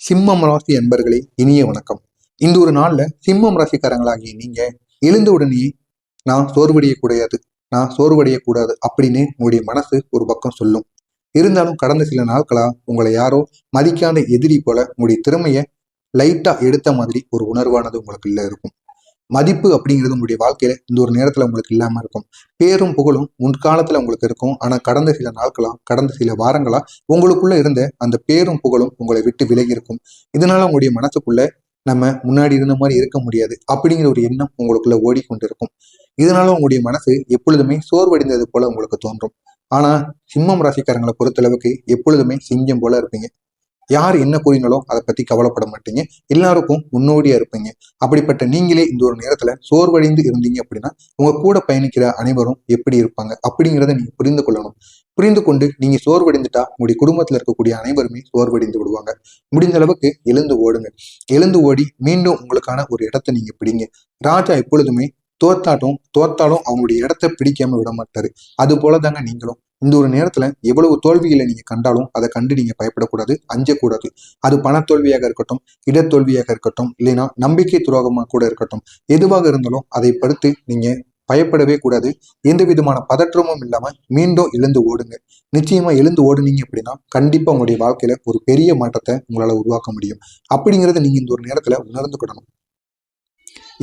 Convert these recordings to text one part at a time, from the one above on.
சிம்மம் ராசி அன்பர்களே இனிய வணக்கம். இந்த ஒரு நாள்ல சிம்மம் ராசிக்காரங்களாகிய நீங்க எழுந்த உடனே நான் சோர்வடையக்கூடாது நான் சோர்வடையக்கூடாது அப்படின்னு உங்களுடைய மனசு ஒரு பக்கம் சொல்லும். இருந்தாலும் கடந்த சில நாட்களா உங்களை யாரோ மதிக்காத எதிரி போல உங்களுடைய திறமைய லைட்டா எடுத்த மாதிரி ஒரு உணர்வானது உங்களுக்கு இல்லை இருக்கும். மதிப்பு அப்படிங்கிறது உங்களுடைய வாழ்க்கையில இந்த ஒரு நேரத்துல உங்களுக்கு இல்லாம இருக்கும். பேரும் புகழும் முன்காலத்துல உங்களுக்கு இருக்கும். ஆனா கடந்த சில நாட்களா கடந்த சில வாரங்களா உங்களுக்குள்ள இருந்த அந்த பேரும் புகழும் உங்களை விட்டு விலகி இருக்கும். இதனால உங்களுடைய மனசுக்குள்ள நம்ம முன்னாடி இருந்த மாதிரி இருக்க முடியாது. அப்படிங்கிற ஒரு எண்ணம் உங்களுக்குள்ள ஓடிக்கொண்டிருக்கும். இதனால உங்களுடைய மனசு எப்பொழுதுமே சோர்வடைந்தது போல உங்களுக்கு தோன்றும். ஆனா சிம்மம் ராசிக்காரங்களை பொறுத்தளவுக்கு எப்பொழுதுமே சிங்கம் போல இருப்பீங்க. யார் என்ன கூறினாலோ அதை பத்தி கவலைப்பட மாட்டீங்க. எல்லாருக்கும் முன்னோடியா இருப்பீங்க. அப்படிப்பட்ட நீங்களே இந்த ஒரு நேரத்துல சோர்வடைந்து இருந்தீங்க அப்படின்னா உங்க கூட பயணிக்கிற அனைவரும் எப்படி இருப்பாங்க? அப்படிங்கிறத நீங்க புரிந்து கொள்ளணும். புரிந்து கொண்டு நீங்க சோர்வடைந்துட்டா உங்களுடைய குடும்பத்துல இருக்கக்கூடிய அனைவருமே சோர்வடைந்து விடுவாங்க. முடிந்த அளவுக்கு எழுந்து ஓடுங்க. எழுந்து ஓடி மீண்டும் உங்களுக்கான ஒரு இடத்த நீங்க பிடிங்க. ராஜா எப்பொழுதுமே தோத்தாட்டும் தோத்தாலும் அவங்களுடைய இடத்த பிடிக்காம விட மாட்டாரு. அது போல தாங்க நீங்களும். இந்த ஒரு நேரத்துல எவ்வளவு தோல்விகளை நீங்க கண்டாலும் அதை கண்டு நீங்க பயப்படக்கூடாது அஞ்சக்கூடாது. அது பணத்தோல்வியாக இருக்கட்டும் இடத்தோல்வியாக இருக்கட்டும் இல்லைன்னா நம்பிக்கை துரோகமாக கூட இருக்கட்டும் எதுவாக இருந்தாலும் அதை படுத்து நீங்க பயப்படவே கூடாது. எந்த விதமான பதற்றமும் இல்லாம மீண்டும் எழுந்து ஓடுங்க. நிச்சயமா எழுந்து ஓடுனீங்க அப்படின்னா கண்டிப்பா உங்களுடைய வாழ்க்கையில ஒரு பெரிய மாற்றத்தை உங்களால உருவாக்க முடியும். அப்படிங்கறத நீங்க இந்த ஒரு நேரத்துல உணர்ந்துக்கிடணும்.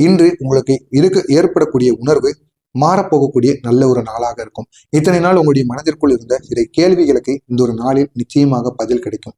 இன்று உங்களுக்கு இருக்க ஏற்படக்கூடிய உணர்வு மாறப்போகக்கூடிய நல்ல ஒரு நாளாக இருக்கும். இத்தனை நாள் உங்களுடைய மனதிற்குள் இருந்த சில கேள்விகளுக்கு இந்த ஒரு நாளில் நிச்சயமாக பதில் கிடைக்கும்.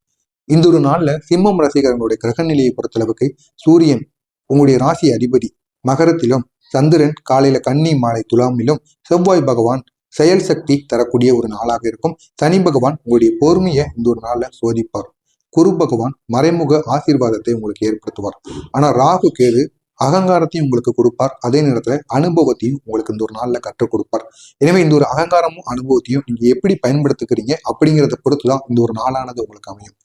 இந்த ஒரு நாள்ல சிம்மம் ரசிகர்களுடைய கிரக நிலையை பொறுத்தளவுக்கு சூரியன் உங்களுடைய ராசி அதிபதி மகரத்திலும் சந்திரன் காலையில கன்னி மாலை துலாமிலும் செவ்வாய் பகவான் செயல் சக்தி தரக்கூடிய ஒரு நாளாக இருக்கும். சனி பகவான் உங்களுடைய பொறுமையை இந்த ஒரு நாள்ல சோதிப்பார். குரு பகவான் மறைமுக ஆசீர்வாதத்தை உங்களுக்கு ஏற்படுத்துவார். ஆனா ராகு கேது அகங்காரத்தையும் உங்களுக்கு கொடுப்பார். அதே நேரத்துல அனுபவத்தையும் உங்களுக்கு இந்த ஒரு நாளில் கற்றுக் கொடுப்பார். எனவே இந்த ஒரு அகங்காரமும் அனுபவத்தையும் நீங்க எப்படி பயன்படுத்துக்கிறீங்க அப்படிங்கிறத பொறுத்துதான் இந்த ஒரு நாளானது உங்களுக்கு அமையும்.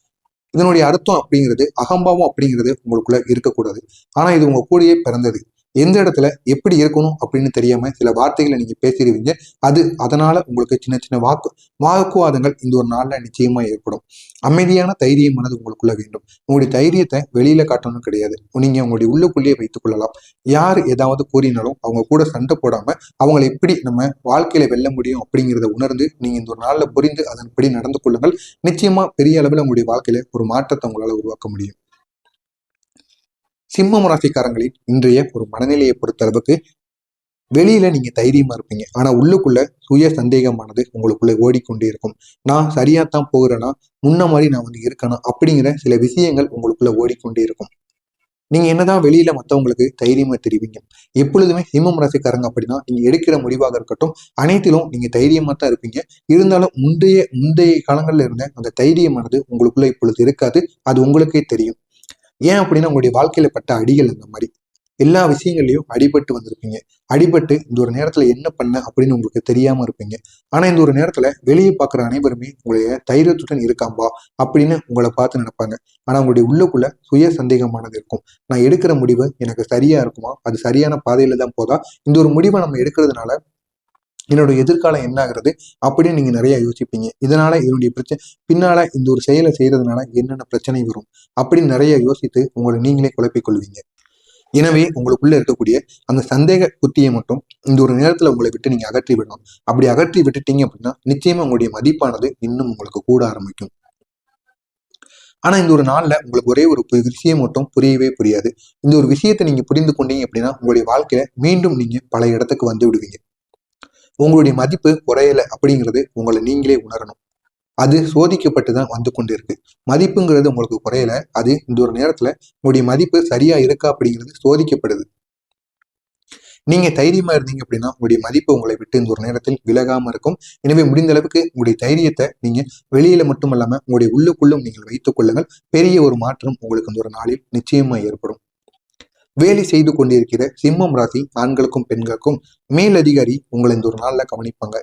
இதனுடைய அர்த்தம் அப்படிங்கிறது அகம்பாவம் அப்படிங்கிறது உங்களுக்குள்ள இருக்கக்கூடாது. ஆனா இது உங்க கூடயே பிறந்தது. எந்த இடத்துல எப்படி இருக்கணும் அப்படின்னு தெரியாம சில வார்த்தைகளை நீங்க பேசிடுவீங்க. அது அதனால உங்களுக்கு சின்ன சின்ன வாக்கு வாக்குவாதங்கள் இந்த ஒரு நாள்ல நிச்சயமா ஏற்படும். அமைதியான தைரியமானது உங்களுக்குள்ள வேண்டும். உங்களுடைய தைரியத்தை வெளியில காட்டணும் கிடையாது. நீங்க உங்களுடைய உள்ளுக்குள்ளேயே வைத்துக் கொள்ளலாம். யார் ஏதாவது கூறினாலும் அவங்க கூட சண்டை போடாம அவங்களை எப்படி நம்ம வாழ்க்கையில வெல்ல முடியும் அப்படிங்கிறத உணர்ந்து நீங்க இந்த ஒரு நாள்ல புரிந்து அதன்படி நடந்து கொள்ளுங்கள். நிச்சயமா பெரிய அளவில் உங்களுடைய வாழ்க்கையில ஒரு மாற்றத்தை உங்களால உருவாக்க முடியும். சிம்மம் ராசிக்காரங்களின் இன்றைய ஒரு மனநிலையை பொறுத்த அளவுக்கு வெளியில நீங்க தைரியமா இருப்பீங்க. ஆனா உள்ளுக்குள்ள சுய சந்தேகமானது உங்களுக்குள்ள ஓடிக்கொண்டே இருக்கும். நான் சரியா தான் போகிறேன்னா முன்ன மாதிரி நான் வந்து இருக்கணும் அப்படிங்கிற சில விஷயங்கள் உங்களுக்குள்ள ஓடிக்கொண்டே இருக்கும். நீங்க என்னதான் வெளியில மத்தவங்களுக்கு தைரியமா தெரிவிங்க. எப்பொழுதுமே சிம்மம் ராசிக்காரங்க அப்படின்னா நீங்க எடுக்கிற முடிவாக இருக்கட்டும் அனைத்திலும் நீங்க தைரியமா தான் இருப்பீங்க. இருந்தாலும் முந்தைய முந்தைய காலங்கள்ல இருந்த அந்த தைரியமானது உங்களுக்குள்ள இப்பொழுது இருக்காது. அது உங்களுக்கே தெரியும். ஏன் அப்படின்னா உங்களுடைய வாழ்க்கையில பட்ட அடிகள் அந்த மாதிரி. எல்லா விஷயங்கள்லையும் அடிபட்டு வந்திருப்பீங்க. அடிபட்டு இந்த ஒரு நேரத்துல என்ன பண்ண அப்படின்னு உங்களுக்கு தெரியாம இருப்பீங்க. ஆனா இந்த ஒரு நேரத்துல வெளியே பாக்குற அனைவருமே உங்களுடைய தைரியத்துடன் இருக்காம்பா அப்படின்னு உங்களை பார்த்து நினைப்பாங்க. ஆனா உங்களுடைய உள்ளுக்குள்ள சுய சந்தேகமானது இருக்கும். நான் எடுக்கிற முடிவு எனக்கு சரியா இருக்குமா? அது சரியான பாதையில தான் போதா? இந்த ஒரு முடிவை நம்ம எடுக்கிறதுனால என்னோட எதிர்காலம் என்ன ஆகுறது அப்படின்னு நீங்க நிறைய யோசிப்பீங்க. இதனால என்னுடைய பிரச்சனை பின்னால இந்த ஒரு செயலை செய்யறதுனால என்னென்ன பிரச்சனை வரும் அப்படின்னு நிறைய யோசித்து உங்களை நீங்களே குழப்பிக் கொள்வீங்க. எனவே உங்களுக்குள்ள இருக்கக்கூடிய அந்த சந்தேக புத்தியை மட்டும் இந்த ஒரு நேரத்துல உங்களை விட்டு நீங்க அகற்றி விடணும். அப்படி அகற்றி விட்டுட்டீங்க அப்படின்னா நிச்சயமா உங்களுடைய மதிப்பானது இன்னும் உங்களுக்கு கூட ஆரம்பிக்கும். ஆனா இந்த ஒரு நாள்ல உங்களுக்கு ஒரே ஒரு பு- விஷயம் மட்டும் புரியவே புரியாது. இந்த ஒரு விஷயத்தை நீங்க புரிந்து கொண்டீங்க அப்படின்னா உங்களுடைய வாழ்க்கையில மீண்டும் நீங்க பல இடத்துக்கு வந்து விடுவீங்க. உங்களுடைய மதிப்பு குறையல அப்படிங்கிறது உங்களை நீங்களே உணரணும். அது சோதிக்கப்பட்டு தான் வந்து கொண்டு இருக்கு மதிப்புங்கிறது உங்களுக்கு குறையல அது இந்த ஒரு நேரத்துல உங்களுடைய மதிப்பு சரியா இருக்கா அப்படிங்கிறது சோதிக்கப்படுது. நீங்க தைரியமா இருந்தீங்க அப்படின்னா உங்களுடைய மதிப்பு உங்களை விட்டு இந்த ஒரு நேரத்தில் விலகாம இருக்கும். எனவே முடிந்த அளவுக்கு உங்களுடைய தைரியத்தை நீங்க வெளியில மட்டுமல்லாம உங்களுடைய உள்ளுக்குள்ளும் நீங்கள் வைத்துக் கொள்ளுங்கள். பெரிய ஒரு மாற்றம் உங்களுக்கு இந்த ஒரு நாளில் நிச்சயமா ஏற்படும். வேலை செய்து கொண்டிருக்கிற சிம்மம் ராசி ஆண்களுக்கும் பெண்களுக்கும் மேலதிகாரி உங்களை இந்த ஒரு நாள்ல கவனிப்பாங்க.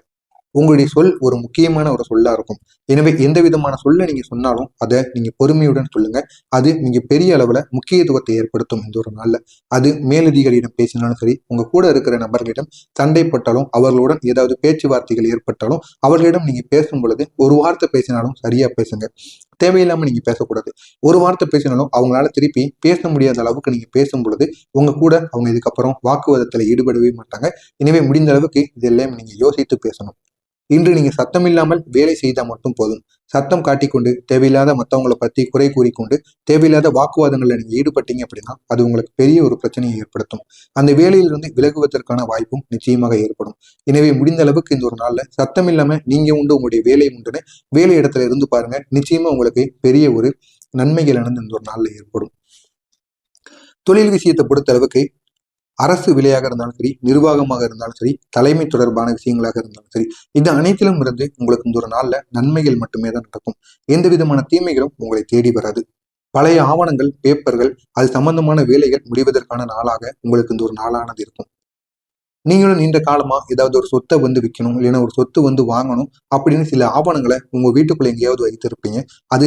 உங்களுடைய சொல் ஒரு முக்கியமான ஒரு சொல்லா இருக்கும். எனவே எந்த விதமான சொல்ல நீங்க சொன்னாலும் அதை நீங்க பொறுமையுடன் சொல்லுங்க. அது நீங்க பெரிய அளவுல முக்கியத்துவத்தை ஏற்படுத்தும் இந்த ஒரு நாள்ல. அது மேலதிகாரியிடம் பேசினாலும் சரி உங்க கூட இருக்கிற நபர்களிடம் சண்டைப்பட்டாலும் அவர்களுடன் ஏதாவது பேச்சுவார்த்தைகள் ஏற்பட்டாலும் அவர்களிடம் நீங்க பேசும் பொழுது ஒரு வார்த்தை பேசினாலும் சரியா பேசுங்க. தேவையில்லாம நீங்க பேசக்கூடாது. ஒரு வார்த்தை பேசினாலும் அவங்களால திருப்பி பேச முடியாத அளவுக்கு நீங்க பேசும் பொழுது உங்க கூட அவங்க இதுக்கப்புறம் வாக்குவாதத்துல ஈடுபடவே மாட்டாங்க. எனவே முடிந்த அளவுக்கு இதெல்லாம் நீங்க யோசித்து பேசணும். இன்று நீங்க சத்தம் இல்லாமல் வேலை செய்தால் மட்டும் போதும். சத்தம் காட்டிக்கொண்டு தேவையில்லாத மற்றவங்களை பத்தி குறை கூறிக்கொண்டு தேவையில்லாத வாக்குவாதங்களில் நீங்க ஈடுபட்டீங்க அப்படின்னா அது உங்களுக்கு பெரிய ஒரு பிரச்சனையை ஏற்படுத்தும். அந்த வேலையிலிருந்து விலகுவதற்கான வாய்ப்பும் நிச்சயமாக ஏற்படும். எனவே முடிந்த அளவுக்கு இந்த ஒரு நாள்ல சத்தம் இல்லாம நீங்க உண்டு உங்களுடைய வேலை உண்டுன்னு வேலை இடத்துல இருந்து பாருங்க. நிச்சயமா உங்களுக்கு பெரிய ஒரு நன்மைகள் இந்த ஒரு நாள்ல ஏற்படும். தொழில் விஷயத்தை பொறுத்த அளவுக்கு அரசு விலையாக இருந்தாலும் சரி நிர்வாகமாக இருந்தாலும் சரி தலைமை தொடர்பான விஷயங்களாக இருந்தாலும் சரி இது அனைத்திலும் இருந்து உங்களுக்கு இந்த ஒரு நாள்ல நன்மைகள் மட்டுமே தான் நடக்கும். எந்த விதமான தீமைகளும் உங்களை தேடி வராது. பழைய ஆவணங்கள் பேப்பர்கள் அது சம்பந்தமான வேலைகள் முடிவதற்கான நாளாக உங்களுக்கு இந்த ஒரு நாளானது இருக்கும். நீங்களும் நீண்ட காலமா ஏதாவது ஒரு சொத்தை வந்து விற்கணும் இல்லைன்னா ஒரு சொத்து வந்து வாங்கணும் அப்படின்னு சில ஆவணங்களை உங்க வீட்டுக்குள்ள எங்கேயாவது வைத்திருப்பீங்க. அது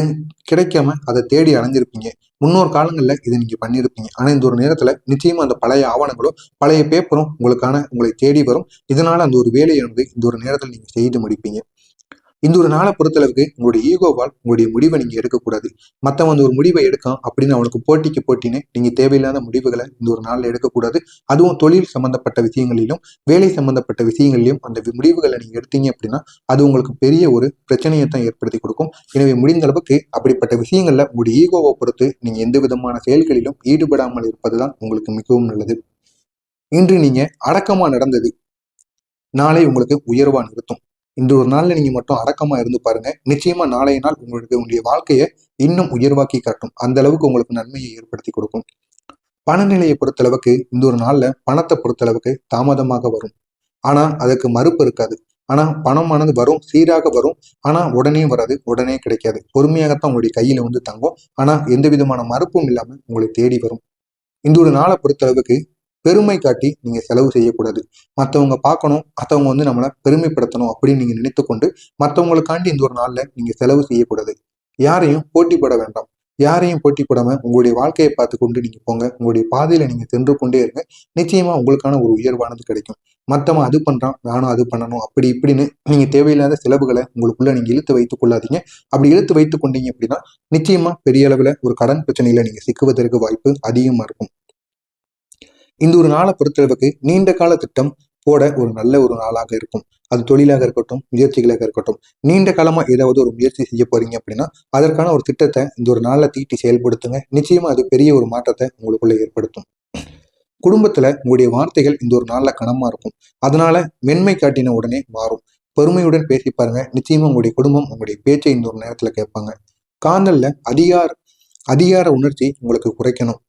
கிடைக்காம அதை தேடி அலைஞ்சிருப்பீங்க. முன்னோர் காலங்களில் இதை நீங்க பண்ணியிருப்பீங்க. ஆனா இந்த ஒரு நேரத்துல நிச்சயமா அந்த பழைய ஆவணங்களும் பழைய பேப்பரும் உங்களுக்கான உங்களை தேடி வரும். இதனால அந்த ஒரு வேலையை வந்து இந்த ஒரு நேரத்தில் நீங்க செய்து முடிப்பீங்க. இந்த ஒரு நாளை பொறுத்தளவுக்கு உங்களுடைய ஈகோவால் உங்களுடைய முடிவை நீங்க எடுக்கக்கூடாது. மற்றவன் அந்த ஒரு முடிவை எடுக்கான் அப்படின்னு அவனுக்கு போட்டிக்கு போட்டின்னு நீங்க தேவையில்லாத முடிவுகளை இந்த ஒரு நாளில் எடுக்கக்கூடாது. அதுவும் தொழில் சம்பந்தப்பட்ட விஷயங்களிலும் வேலை சம்பந்தப்பட்ட விஷயங்களிலும் அந்த முடிவுகளை நீங்க எடுத்தீங்க அப்படின்னா அது உங்களுக்கு பெரிய ஒரு பிரச்சனையை தான் ஏற்படுத்தி கொடுக்கும். எனவே முடிந்த அளவுக்கு அப்படிப்பட்ட விஷயங்கள்ல உங்களுடைய ஈகோவை பொறுத்து நீங்க எந்த விதமான செயல்களிலும் ஈடுபடாமல் இருப்பதுதான் உங்களுக்கு மிகவும் நல்லது. இன்று நீங்க அடக்கமா நடந்தது நாளை உங்களுக்கு உயர்வா நிறுத்தும். இந்த ஒரு நாள்ல நீங்க மட்டும் அடக்கமா இருந்து பாருங்க. நிச்சயமா நாளைய நாள் உங்களுக்கு உங்களுடைய வாழ்க்கையை இன்னும் உயர்வாக்கி காட்டும். அந்த அளவுக்கு உங்களுக்கு நன்மையை ஏற்படுத்தி கொடுக்கும். பணநிலையை பொறுத்தளவுக்கு இந்த ஒரு நாள்ல பணத்தை பொறுத்தளவுக்கு தாமதமாக வரும். ஆனா அதுக்கு மறுப்பு இருக்காது. ஆனா பணமானது வரும் சீராக வரும். ஆனா உடனே வராது உடனே கிடைக்காது. பொறுமையாகத்தான் உங்களுடைய கையில் வந்து தங்கும். ஆனால் எந்த விதமான மறுப்பும் இல்லாமல் உங்களை தேடி வரும். இந்த ஒரு நாளை பொறுத்தளவுக்கு பெருமை காட்டி நீங்க செலவு செய்யக்கூடாது. மற்றவங்க பார்க்கணும் மற்றவங்க வந்து நம்மளை பெருமைப்படுத்தணும் அப்படின்னு நீங்க நினைத்து கொண்டு மற்றவங்களுக்காண்டி இந்த ஒரு நாள்ல நீங்க செலவு செய்யக்கூடாது. யாரையும் போட்டிப்பட வேண்டாம். யாரையும் போட்டி போடாம உங்களுடைய வாழ்க்கையை பார்த்து கொண்டு நீங்க போங்க. உங்களுடைய பாதையில நீங்க சென்று கொண்டே இருங்க. நிச்சயமா உங்களுக்கான ஒரு உயர்வானது கிடைக்கும். மற்றவன் அது பண்றான் நானும் அது பண்ணணும் அப்படி இப்படின்னு நீங்க தேவையில்லாத செலவுகளை உங்களுக்குள்ள நீங்க இழுத்து வைத்துக் கொள்ளாதீங்க. அப்படி இழுத்து வைத்துக் கொண்டீங்க அப்படின்னா நிச்சயமா பெரிய அளவுல ஒரு கடன் பிரச்சனையில நீங்க சிக்குவதற்கு வாய்ப்பு அதிகமா இருக்கும். இந்த ஒரு நாளை பொறுத்தளவுக்கு நீண்ட கால திட்டம் போட ஒரு நல்ல ஒரு நாளாக இருக்கும். அது தொழிலாக இருக்கட்டும் முயற்சிகளாக இருக்கட்டும். நீண்ட காலமாக ஏதாவது ஒரு முயற்சி செய்ய போறீங்க அப்படின்னா அதற்கான ஒரு திட்டத்தை இந்த ஒரு நாளில் தீட்டி செயல்படுத்துங்க. நிச்சயமா அது பெரிய ஒரு மாற்றத்தை உங்களுக்குள்ள ஏற்படுத்தும். குடும்பத்துல உங்களுடைய வார்த்தைகள் இந்த ஒரு நாளில் கனமா இருக்கும். அதனால மென்மை காட்டின உடனே மாறும். பெருமையுடன் பேசி பாருங்க. நிச்சயமா உங்களுடைய குடும்பம் உங்களுடைய பேச்சை இந்த ஒரு நேரத்துல கேட்பாங்க. காதல்ல அதிகார அதிகார உணர்ச்சி உங்களுக்கு குறைக்கணும்.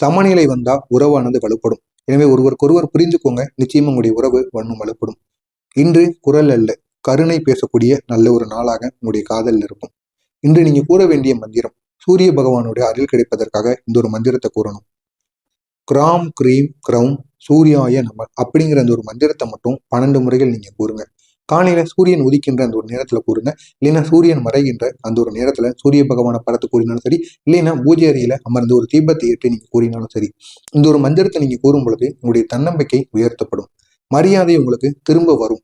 சமநிலை வந்தா உறவானது வலுப்படும். எனவே ஒருவருக்கொருவர் புரிஞ்சுக்கோங்க நிச்சயம் உங்களுடைய உறவு வண்ணம் வலுப்படும். இன்று குரல் அல்ல கருணை பேசக்கூடிய நல்ல ஒரு நாளாக உங்களுடைய காதல் இருக்கும். இன்று நீங்க கூற வேண்டிய மந்திரம் சூரிய பகவானுடைய அருள் கிடைப்பதற்காக இந்த ஒரு மந்திரத்தை கூறணும். கிராம் கிரீம் கிரௌம் சூர்யாய நம அப்படிங்கிற அந்த ஒரு மந்திரத்தை மட்டும் பன்னெண்டு முறைகள் நீங்க கூறுங்க. காலையில சூரியன் உதிக்கின்ற அந்த ஒரு நேரத்துல கூறுங்க. இல்லைன்னா சூரியன் மறைகின்ற அந்த ஒரு நேரத்துல சூரிய பகவான படத்து கூறினாலும் சரி இல்லைன்னா பூஜை அறையில அமர்ந்து ஒரு தீபத்தை ஏற்றி நீங்க கூறினாலும் சரி இந்த ஒரு மந்திரத்தை நீங்க கூறும் பொழுது உங்களுடைய தன்னம்பிக்கை உயர்த்தப்படும். மரியாதை உங்களுக்கு திரும்ப வரும்.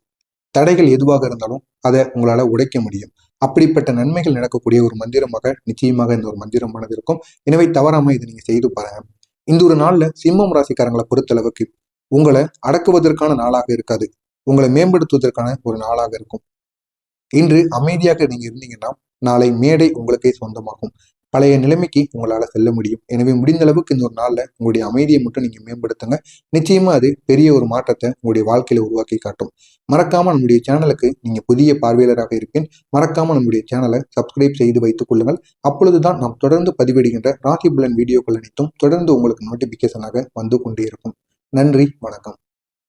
தடைகள் எதுவாக இருந்தாலும் அதை உங்களால உடைக்க முடியும். அப்படிப்பட்ட நன்மைகள் நடக்கக்கூடிய ஒரு மந்திரமாக நிச்சயமாக இந்த ஒரு மந்திரமானது இருக்கும் எனவே தவறாம இதை நீங்க செய்து பாருங்க. இந்த ஒரு நாள்ல சிம்மம் ராசிக்காரங்களை பொறுத்தளவுக்கு உங்களை அடக்குவதற்கான நாளாக இருக்காது. உங்களை மேம்படுத்துவதற்கான ஒரு நாளாக இருக்கும். இன்று அமைதியாக நீங்க இருந்தீங்கன்னா நாளை மேடை உங்களுக்கே சொந்தமாகும். பழைய நிலைமைக்கு உங்களால செல்ல முடியும். எனவே முடிந்த அளவுக்கு இந்த ஒரு நாள்ல உங்களுடைய அமைதியை மட்டும் நீங்க மேம்படுத்துங்க. நிச்சயமா அது பெரிய ஒரு மாற்றத்தை உங்களுடைய வாழ்க்கையில உருவாக்கி காட்டும். மறக்காம நம்முடைய சேனலுக்கு நீங்க புதிய பார்வையாளராக இருப்பேன். மறக்காம நம்முடைய சேனலை சப்ஸ்கிரைப் செய்து வைத்துக் கொள்ளுங்கள். அப்பொழுதுதான் நாம் தொடர்ந்து பதிவிடுகின்ற ராசி புலன் வீடியோக்கள் அனைத்தும் தொடர்ந்து உங்களுக்கு நோட்டிபிகேஷனாக வந்து கொண்டே இருக்கும். நன்றி வணக்கம்.